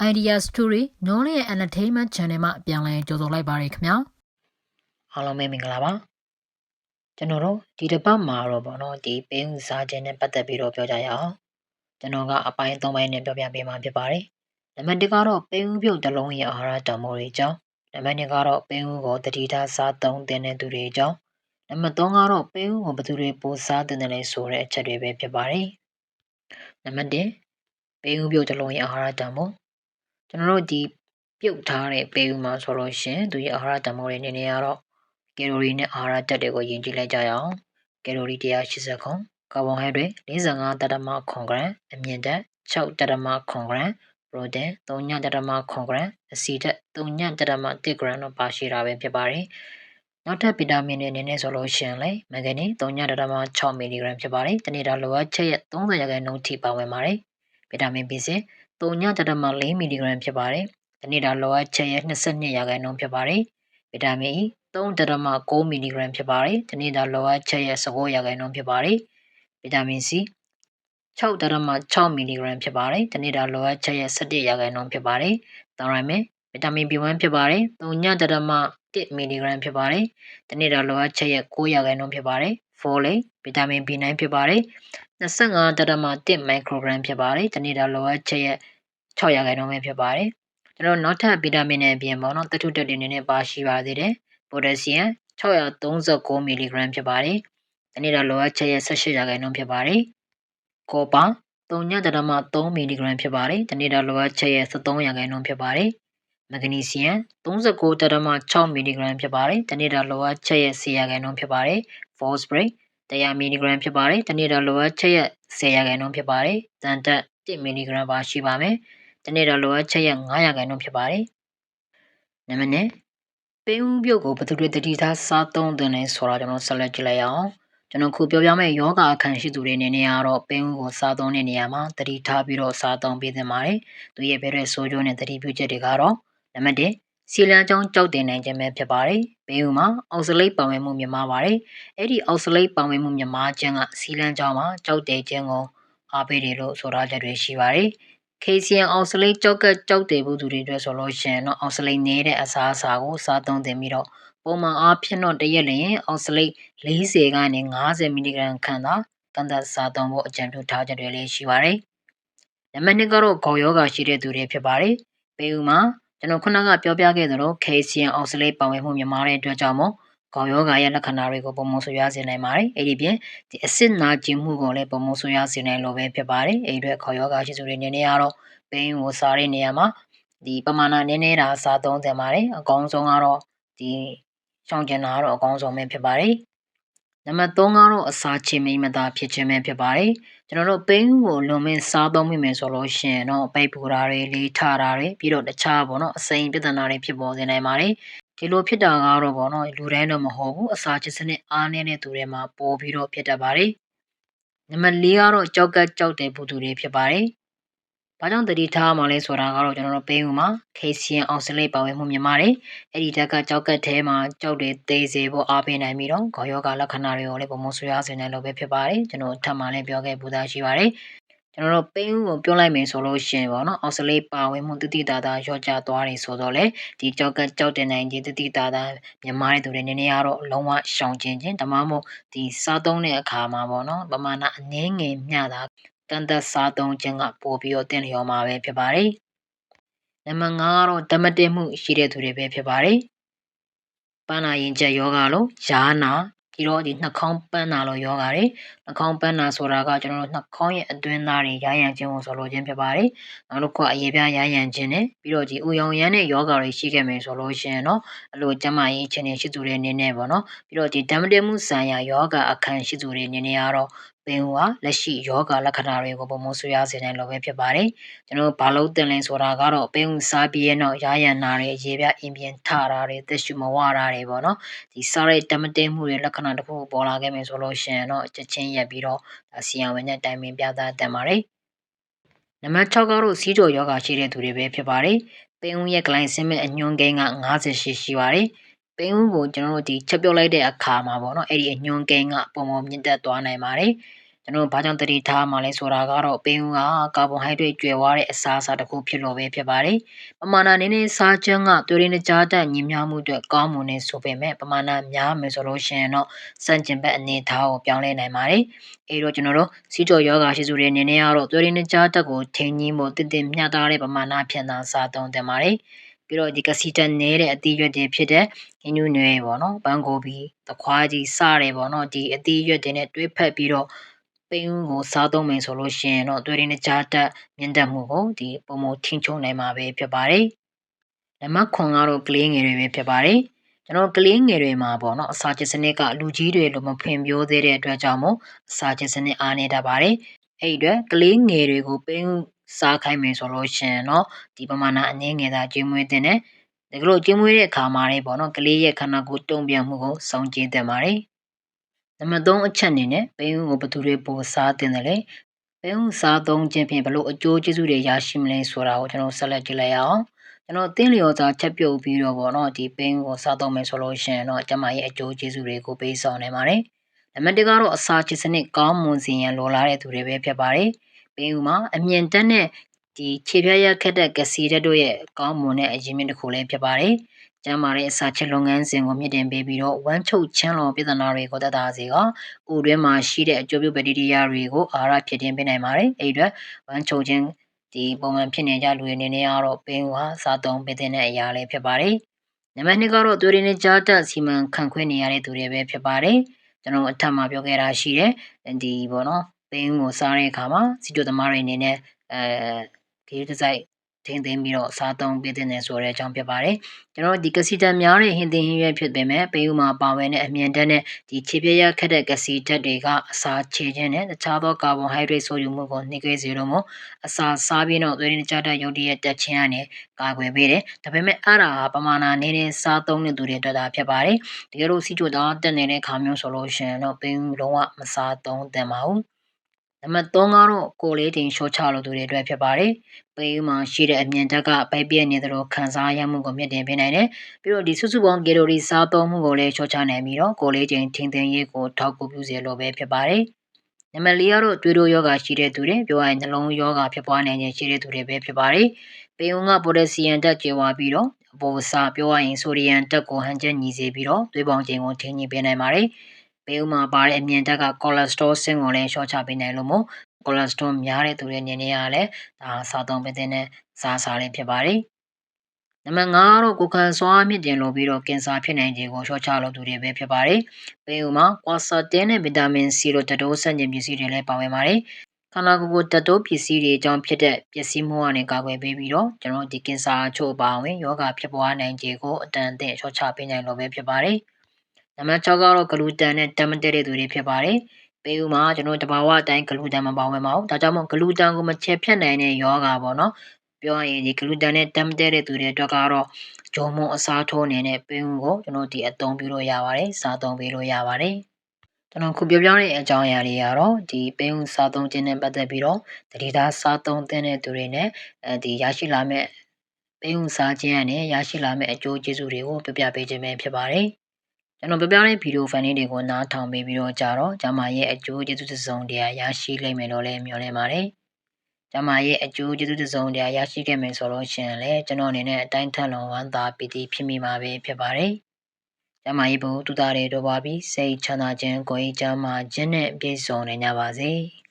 Idea Story Knowledge and Entertainment Channel မှာပြန်လည်ကြိုဆိုလိုက်ပါရခင်ဗျာအားလုံးပဲမင်္ဂလာပါကျွန်တော်တို့ဒီတစ်ပတ်မှာတော့ဗောနော်ဒီပေးဥစားခြင်းနဲ့ပတ်သက်ပြီးတော့ပြောကြရအောင်ကျွန်တော်ကအပိုင်း၃ပိုင်းနဲ့ပြောပြပေးမှာဖြစ်ပါတယ်နံပါတ်၁ကတော့ပေးဥပြုတ်တစ်လုံးရဲ့အာဟာရတန်ဖိုးတွေအကြောင်းနံပါတ်2ကတော့ပေးဥကိုတတိထားစားသုံးသင်တဲ့သူတွေအကြောင်းနံပါတ်3ကတော့ပေးဥကိုဘယ်သူတွေပိုစားသင့်တယ်လဲဆိုတဲ့အချက်တွေပဲဖြစ်ပါတယ်နံပါတ်1ပေးဥပြုတ်တစ်လုံးရဲ့အာဟာရတန်ဖိုး ကျွန်တော်တို့ဒီပြုတ်ထားတဲ့ပေးဥမှာဆိုလို့ရှင်သူရဲ့အာဟာရတန်ဖိုးတွေနေနေရတော့ကယ်လိုရီနဲ့အာဟာရဓာတ်တွေကိုယဉ်ကျေးလိုက်ကြရအောင်ကယ်လိုရီ180ခုကာဗွန်ဟိုက်ဒရိတ်45တတမခွန်ဂရမ်အမြင့်ဓာတ်6တတမခွန်ဂရမ်ပရိုတင်း3တတမခွန်ဂရမ်အဆီဓာတ်3တတမ1ဂရမ်တော့ပါရှိတာပဲဖြစ်ပါတယ်နောက်ထပ်ဗီတာမင်တွေအနေနဲ့ဆိုလို့ရှိရင်လေမဂနီ3တတမ6မီလီဂရမ်ဖြစ်ပါတယ်တနေ့တာလိုအပ်ချက်ရဲ့30ရာခိုင်နှုန်းထိပါဝင်ပါတယ်ဗီတာမင် B6 3တတမ4မီလီဂရမ်ဖြစ်ပါတယ်တနေ့တာလိုအပ်ချက်ရဲ့22ရာခိုင်နှုန်းဖြစ်ပါတယ်ဗီတာမင် E 3.6မီလီဂရမ်ဖြစ်ပါတယ်။ဒီနေ့ဒါလိုအပ်ချက်ရဲ့19ရာခိုင်နှုန်းဖြစ်ပါတယ်။ဗီတာမင် C 6.6မီလီဂရမ်ဖြစ်ပါတယ်။ဒီနေ့ဒါလိုအပ်ချက်ရဲ့17ရာခိုင်နှုန်းဖြစ်ပါတယ်။တောင်းရမယ်ဗီတာမင် B1 ဖြစ်ပါတယ်။3.1မီလီဂရမ်ဖြစ်ပါတယ်။ဒီနေ့ဒါလိုအပ်ချက်ရဲ့9ရာခိုင်နှုန်းဖြစ်ပါတယ်။ Folate ဗီတာမင် B9 ဖြစ်ပါတယ်။25.1မိုက်ခရိုဂရမ်ဖြစ်ပါတယ်။ဒီနေ့ဒါလိုအပ်ချက်ရဲ့6ရာခိုင်နှုန်းပဲဖြစ်ပါတယ်။ကျွန်တော်နောက်ထပ်ဗီတာမင်တွေအပြင်ပေါ့နော်တထုတက်တွေနေနဲ့ပါရှိပါသေးတယ်။ပိုတက်ဆီယမ်639မီလီဂရမ်ဖြစ်ပါတယ်။ဒီနေ့တော့လိုအပ်ချက်ရဲ့18ရာခိုင်နှုန်းဖြစ်ပါတယ်။ကောပါ3.3မီလီဂရမ်ဖြစ်ပါတယ်။ဒီနေ့တော့လိုအပ်ချက်ရဲ့73ရာခိုင်နှုန်းဖြစ်ပါတယ်။မဂနီဆီယမ်39.6မီလီဂရမ်ဖြစ်ပါတယ်။ဒီနေ့တော့လိုအပ်ချက်ရဲ့10ရာခိုင်နှုန်းဖြစ်ပါတယ်။ phosphorus 100မီလီဂရမ်ဖြစ်ပါတယ်။ဒီနေ့တော့လိုအပ်ချက်ရဲ့10ရာခိုင်နှုန်းဖြစ်ပါတယ်။တန်တက်1မီလီဂရမ်ပါရှိပါမယ်။ဒီနေ့တော့လိုအပ်ချက်ရဲ့9ရာခိုင်နှုန်းဖြစ်ပါတယ်။နံပါတ်ပင်းဦးပြုတ်ကိုဘယ်သူတွေတတိထားစားသုံးသင့်လဲဆိုတာကျွန်တော်ဆက်လက်ကြည့်လိုက်အောင်ကျွန်တော်ခုပြောပြမယ့်ယောဂအခန့်ရှိသူတွေအနေနဲ့ကတော့ပင်းဦးကိုစားသုံးတဲ့နေရာမှာတတိထားပြီးတော့စားသုံးပေးသင့်ပါတယ်သူရဲ့ဘဲတဲ့ဆိုးကျိုးနဲ့တတိပြုချက်တွေကတော့နံပါတ်1 စီလန်ကြောင်းကြောက်တင်နိုင်ခြင်းပဲဖြစ်ပါတယ်။ဘေးဦးမှာအောက်ဆလိတ်ပောင်ဝင်မှုမြမပါတယ်။အဲ့ဒီအောက်ဆလိတ်ပောင်ဝင်မှုမြမခြင်းကစီလန်ကြောင်းမှာကြောက်တယ်ခြင်းကိုအားပေးတယ်လို့ဆိုထားချက်တွေရှိပါတယ်။ KCN အောက်စလိတ်ကြောက်ကကြောက်တယ်ဘူးသူတွေအတွက်ဆိုလို့ရှိရင်တော့အောက်စလိတ်နေတဲ့အစားအစာကိုစားသုံးသင့်ပြီးတော့ပုံမှန်အားဖြင့်တော့တရက်လျင်အောက်စလိတ်40ကနေ50မီလီဂရမ်ခန့်သာတန်တစားသုံးဖို့အကြံပြုထားချက်တွေလည်းရှိပါတယ်။နံပါတ်2ကတော့ခေါယောဂရှိတဲ့သူတွေဖြစ်ပါတယ်။ပေဦးမှာ ကျွန်တော်ခုနကပြောပြခဲ့သလို KCN အောက်စလိတ်ပါဝင်မှုမြမာတဲ့အတွက်ကြောင့်မို့ခေါင်းယောဂရဲ့လက္ခဏာတွေကိုပုံမဆိုရစေနိုင်ပါတယ်။အဲ့ဒီပြင်ဒီအဆစ်နာကျင်မှုကိုလည်းပုံမဆိုရစေနိုင်လို့ပဲဖြစ်ပါတယ်။အဲ့ဒီအတွက်ခေါင်းယောဂရှိသူတွေနေနေရတော့ပင်းကိုစားတဲ့နေရာမှာဒီပမာဏနည်းနည်းတာစားသုံးသင့်ပါတယ်။အကောင်းဆုံးကတော့ဒီရှောင်ကျင်တာကတော့အကောင်းဆုံးပဲဖြစ်ပါတယ်။နံပါတ်3ကတော့အစာချင်းမိမသာဖြစ်ခြင်းပဲဖြစ်ပါတယ်။ ကျွန်တော်တို့ပိန်းကိုလွန်မင်းစားသုံးမိမယ်ဆိုလို့ရှိရင်တော့ပိတ်ပူတာတွေလေးထတာတွေပြီးတော့တခြားပေါ့နော်အစိမ်ပြဿနာတွေဖြစ်ပေါ်စေနိုင်ပါတယ်ဒီလိုဖြစ်တာကတော့ပေါ့နော်လူတိုင်းတော့မဟုတ်ဘူးအစာချစ်စနစ်အားနည်းတဲ့သူတွေမှာပိုပြီးတော့ဖြစ်တတ်ပါတယ်နံပါတ်၄ကတော့ကြောက်ကကြောက်တဲ့ပုသူတွေဖြစ်ပါတယ် ဘာကြောင့်တတိထားမှလဲဆိုတာကတော့ကျွန်တော်တို့ပေးဦးမှာ KCN အောင်စလိတ်ပါဝင်မှုမြင်ပါတယ်အဲ့ဒီတက်ကကြောက်ကထဲမှာကြောက်တွေသေးစေဖို့အားပေးနိုင်ပြီးတော့ခေါယောဂလက္ခဏာတွေကိုလည်းပုံမဆွေးရစေနိုင်လို့ပဲဖြစ်ပါတယ်ကျွန်တော်ထပ်မှလည်းပြောခဲ့ပူသားရှိပါတယ်ကျွန်တော်တို့ပိန်းဦးကိုပြောလိုက်မယ်ဆိုလို့ရှိရင်ပေါ့နော်အော်စလေးပါဝင်မှုတတိတာတာရော့ကျသွားတယ်ဆိုတော့လေဒီကြောက်ကကြောက်တင်နိုင်ခြင်းတတိတာတာမြန်မာတဲ့သူတွေနည်းနည်းကတော့လုံးဝရှောင်ကျင်ခြင်းဒါမှမဟုတ်ဒီစားသုံးတဲ့အခါမှာပေါ့နော်ပမာဏအနည်းငယ်မျှတာ ကန့်သက်စားသုံးခြင်းကပိုပြီးတော့တင်လျော်မှာပဲဖြစ်ပါတယ်နံပါတ်5ကတော့ဓမ္မတင်မှုရှိတဲ့သူတွေပဲဖြစ်ပါတယ်ပန်းနာရင်ချက်ယောဂလို့ယာနာပြီးတော့ဒီနှာခေါင်းပန်းနာလို့ယောဂါတွေနှာခေါင်းပန်းနာဆိုတာကကျွန်တော်တို့နှာခေါင်းရဲ့အတွင်းသားတွေရရန်ခြင်းကိုဆိုလိုခြင်းဖြစ်ပါတယ်နောက်တစ်ခုအရေပြားရရန်ခြင်းနဲ့ပြီးတော့ဒီဥယောင်ရမ်းတဲ့ယောဂါတွေရှိခဲ့မယ်ဆိုလို့ရှိရင်တော့အလိုကျမရေးခြင်းတွေရှိသူတွေအနေနဲ့ပေါ့နော်ပြီးတော့ဒီဓမ္မတမှုဆိုင်ရာယောဂါအခန်းရှိသူတွေအနေနဲ့ကတော့ ပင်ဝါလက်ရှိယောဂလက္ခဏာတွေကိုပုံမဆွေးရစေနိုင်လို့ပဲဖြစ်ပါတယ်ကျွန်တော်ဘာလို့တင်လဲဆိုတာကတော့ပင်ဝစားပြီးရင်တော့ရရန်နာတွေရေပြအင်ပြင်ထတာတွေသက်ရှူမဝတာတွေပေါ့နော်ဒီစားတဲ့တမတင်မှုတွေလက္ခဏာတစ်ခုပေါ်လာခဲ့မယ်ဆိုလို့ရှိရင်တော့ချက်ချင်းရက်ပြီးတော့ဆီယံဝင်နဲ့တိုင်ပင်ပြသတတ်ပါတယ်နံပါတ်6ကတော့စီးကြော်ယောဂရှိတဲ့သူတွေပဲဖြစ်ပါတယ်ပင်ဦးရဲ့ဂလိုင်ဆင်းမဲ့အညွန်ကိန်းက58ရှိပါတယ် ပင်ဦးကိုကျွန်တော်တို့ဒီချက်ပြုတ်လိုက်တဲ့အခါမှာပေါ့နော်အဲ့ဒီအညွန်ကိန်းကပုံပေါ်မြင့်တက်သွားနိုင်ပါတယ်ကျွန်တော်ဘာကြောင့်တတိထားမှလဲဆိုတာကတော့ပင်ဦးကကာဗွန်ဟိုက်ဒရိတ်ကျွဲဝါတဲ့အစားအစာတစ်ခုဖြစ်လို့ပဲဖြစ်ပါတယ်ပမာဏနည်းနည်းစားချမ်းကသွေးရင်းကြားတက်ညီမျှမှုအတွက်ကောင်းမွန်နေဆိုပေမဲ့ပမာဏများမယ်ဆိုလို့ရှိရင်တော့စန့်ကျင်ဘက်အနေထားကိုပြောင်းလဲနိုင်ပါတယ်အဲတော့ကျွန်တော်တို့စီးကြော်ယောဂါရှိစုတွေအနေနဲ့ကတော့သွေးရင်းကြားတက်ကိုထိန်းကြီးဖို့တည်တည်မျှတတဲ့ပမာဏဖြန့်သာစားသုံးသင့်ပါတယ် ပြီးတော့ဒီကစီတန်နေတဲ့အသီးရွက်တွေဖြစ်တဲ့ဟင်းညူးနွယ်ပေါ့နော်ဘန်ကိုဘီသခွားကြီးစတယ်ပေါ့နော်ဒီအသီးရွက်တွေနဲ့တွဲဖက်ပြီးတော့ပိန်းကိုစားသုံးမယ်ဆိုလို့ရှိရင်တော့သွေးရင်းကြားတက်မြင့်တက်မှုကိုဒီပုံမထင်းချုံနိုင်မှာပဲဖြစ်ပါတယ်နံပါတ်9ကတော့ကလေးငယ်တွေပဲဖြစ်ပါတယ်ကျွန်တော်ကလေးငယ်တွေမှာပေါ့နော်အစာချစ်စနစ်ကလူကြီးတွေလိုမဖွံ့ဖြိုးသေးတဲ့အတွက်ကြောင့်မို့အစာချစ်စနစ်အားနေတတ်ပါတယ်အဲ့အတွက်ကလေးငယ်တွေကိုပင်း စားခိုင်းမယ်ဆိုလို့ရှိရင်တော့ဒီပမာဏအနည်းငယ်သာကျွေးမွေးတဲ့နဲ့ဒါကလို့ကျွေးမွေးတဲ့အခါမှာလည်းပေါ့နော်ကလေးရဲ့ခန္ဓာကိုယ်တုံ့ပြန်မှုကိုစောင့်ကြည့်သင့်ပါတယ်နံပါတ်3အချက်အနေနဲ့ပင်းကိုဘယ်သူတွေပိုစားတင်တယ်လဲပင်းစားသုံးခြင်းဖြင့်ဘလို့အကျိုးကျေးဇူးတွေရရှိမလဲဆိုတာကိုကျွန်တော်ဆက်လက်ကြည့်လိုက်အောင်ကျွန်တော်တင်းလျော်စာချက်ပြုတ်ပြီးတော့ပေါ့နော်ဒီပင်းကိုစားသုံးမယ်ဆိုလို့ရှိရင်တော့ကျမရဲ့အကျိုးကျေးဇူးတွေကိုပေးဆောင်နိုင်ပါတယ်နံပါတ်1ကတော့အစာချစ်စနစ်ကောင်းမွန်စေရန်လိုလားတဲ့သူတွေပဲဖြစ်ပါတယ် ပင်းဦးမှာအမြင့်တက်တဲ့ဒီခြေပြားရခက်တဲ့ကစီတက်တို့ရဲ့ကောင်းမွန်တဲ့အရင်းမြစ်တစ်ခုလည်းဖြစ်ပါတယ်ကျမ်းမာတဲ့အစာချက်လုပ်ငန်းစဉ်ကိုမြင့်တင်ပေးပြီးတော့ဝမ်းချုပ်ချမ်းလွန်ပြဿနာတွေကိုတတ်တာစေကဥတွင်းမှာရှိတဲ့အကျိုးပြုဘက်တီးရီးယားတွေကိုအာဟာရဖြစ်တင်ပေးနိုင်ပါတယ်အဲ့အတွက်ဝမ်းချုပ်ခြင်းဒီပုံမှန်ဖြစ်နေကြလူတွေအနေနဲ့ကတော့ပင်းဝါစားသုံးပေးတဲ့အရာလေးဖြစ်ပါတယ်နံပါတ်2ကတော့သွေးရင်းကြားတက်စီမံခန့်ခွဲနေရတဲ့သူတွေပဲဖြစ်ပါတယ်ကျွန်တော်အထက်မှာပြောခဲ့တာရှိတယ်ဒီပေါ့နော် ပင်းကိုစားတဲ့အခါမှာစီတိုသမားတွေအနေနဲ့အဲဂေးဒီဇိုင်းထိမ့်သိမ်းပြီးတော့စားသုံးပေးတဲ့ဆိုတဲ့အကြောင်းဖြစ်ပါတယ်ကျွန်တော်ဒီကစီတန်များတဲ့ဟင်းသင်းဟင်းရွက်ဖြစ်ပေမဲ့ပေးဥမှာပါဝင်တဲ့အမြင်တက်နဲ့ဒီခြေပြရခက်တဲ့ကစီတက်တွေကအစာခြေခြင်းနဲ့တခြားသောကာဗွန်ဟိုက်ဒရိတ်ဆိုယူမှုကိုနှိကဲစေလို့မို့အစာစားပြီးတော့သွေးရင်းကြတဲ့ရုပ်တရက်တက်ခြင်းကနေကာကွယ်ပေးတယ်ဒါပေမဲ့အဲ့ဒါဟာပမာဏနည်းနည်းစားသုံးတဲ့သူတွေအတွက်သာဖြစ်ပါတယ်တကယ်လို့စီချိုသားတက်နေတဲ့ခါမျိုးဆိုလို့ရှိရင်တော့ပေးဥလုံးဝမစားသုံးသင့်ပါဘူး နံပါတ်3ကတော့ကိုလေးတင်ရှော့ချလို့သူတွေအတွက်ဖြစ်ပါတယ်။ပေးမှာရှိတဲ့အမြင်တက်ကပိုက်ပြည့်နေသလိုခံစားရမှုကိုမြင့်တင်ပေးနိုင်တယ်။ပြီးတော့ဒီစုစုပေါင်းကီလိုရီစားသုံးမှုကိုလည်းရှော့ချနိုင်ပြီးတော့ကိုလေးတင်ထင်းထင်းရေးကိုထောက်ကူပြုစေလိုပဲဖြစ်ပါတယ်။နံပါတ်4ကတော့တွေးတိုးယောဂရှိတဲ့သူတွေပြောရရင်နှလုံးယောဂဖြစ်ပွားနိုင်ခြင်းရှိတဲ့သူတွေပဲဖြစ်ပါတယ်။ပေုံကပိုတက်ဆီယမ်တက်ကျေဝါပြီးတော့အပေါ်စားပြောရရင်ဆိုဒီယမ်တက်ကိုဟန်ချက်ညီစေပြီးတော့သွေးပေါင်ခြင်းကိုထင်းညီပေးနိုင်ပါတယ်။ ဘေးဥမှာပါတဲ့အမြင်တက်က cholesterol ဆင့်ကိုလည်းလျှော့ချပေးနိုင်လို့မို့ cholesterol များတဲ့သူတွေအနေနဲ့ကလည်းဒါစားသုံးပေးတဲ့စားစားလေးဖြစ်ပါတယ်နံပါတ်5ကတော့ကိုခံစွာမြင့်တင်လို့ပြီးတော့ကင်ဆာဖြစ်နိုင်ခြင်းကိုလျှော့ချလို့သူတွေပဲဖြစ်ပါတယ်။ပေဥမှာကွာဆာတင်းနဲ့ဗီတာမင် C တို့တတိုးဆန့်ကျင်ပစ္စည်းတွေလည်းပါဝင်ပါတယ်။ခန္ဓာကိုယ်ကိုတတိုးပစ္စည်းတွေအကြောင်းဖြစ်တဲ့ပစ္စည်းမှုကနေကာကွယ်ပေးပြီးတော့ကျွန်တော်ဒီကင်ဆာအချို့ပါဝင်ယောဂဖြစ်ပွားနိုင်ခြင်းကိုအတန်အသင့်လျှော့ချပေးနိုင်လို့ပဲဖြစ်ပါတယ်။ နံပါတ်6ကတော့ဂလူတန်နဲ့တမတဲတဲ့သူတွေဖြစ်ပါတယ်။ပေးဥမှာကျွန်တော်တဘာဝအတိုင်းဂလူတန်မပါဝင်ပါဘူး။ဒါကြောင့်မို့ဂလူတန်ကိုမချက်ဖြတ်နိုင်တဲ့ယောဂါပေါ့နော်။ပြောရရင်ဒီဂလူတန်နဲ့တမတဲတဲ့သူတွေအတွက်ကတော့ဂျုံမုံအစားထိုးအနေနဲ့ပေးဥကိုကျွန်တော်ဒီအသုံးပြုလို့ရပါတယ်။စားသုံးပေးလို့ရပါတယ်။ကျွန်တော်ခုပြောပြတဲ့အကြောင်းအရာတွေကတော့ဒီပင်းဦးစားသုံးခြင်းနဲ့ပတ်သက်ပြီးတော့တတိသားစားသုံးတဲ့သူတွေနဲ့အဲဒီရရှိလာမဲ့ပင်းဦးစားခြင်းနဲ့ရရှိလာမဲ့အကျိုးကျေးဇူးတွေကိုပြပြပေးခြင်းပဲဖြစ်ပါတယ်။ ကျွန်တော်ပြပြတဲ့ဗီဒီယိုဖိုင်လေးတွေကိုနားထောင်ပေးပြီးတော့ကြတော့ကျမရဲ့အကျိုးကျေးဇူးတစ်စုံတရာရရှိလိမ့်မယ်လို့လည်းမျှော်လင့်ပါတယ်။ကျမရဲ့အကျိုးကျေးဇူးတစ်စုံတရာရရှိခဲ့မယ်ဆိုလို့ရှိရင်လည်းကျွန်တော်အနေနဲ့အတိုင်းထက်လွန်ဝမ်းသာပီတိဖြစ်မိမှာပဲဖြစ်ပါတယ်။ကျမရဲ့ဘုသူသားတွေတို့ပါပြီးစိတ်ချမ်းသာခြင်းကိုယ်ကြီးချမ်းသာခြင်းနဲ့ပြည့်စုံနေကြပါစေ။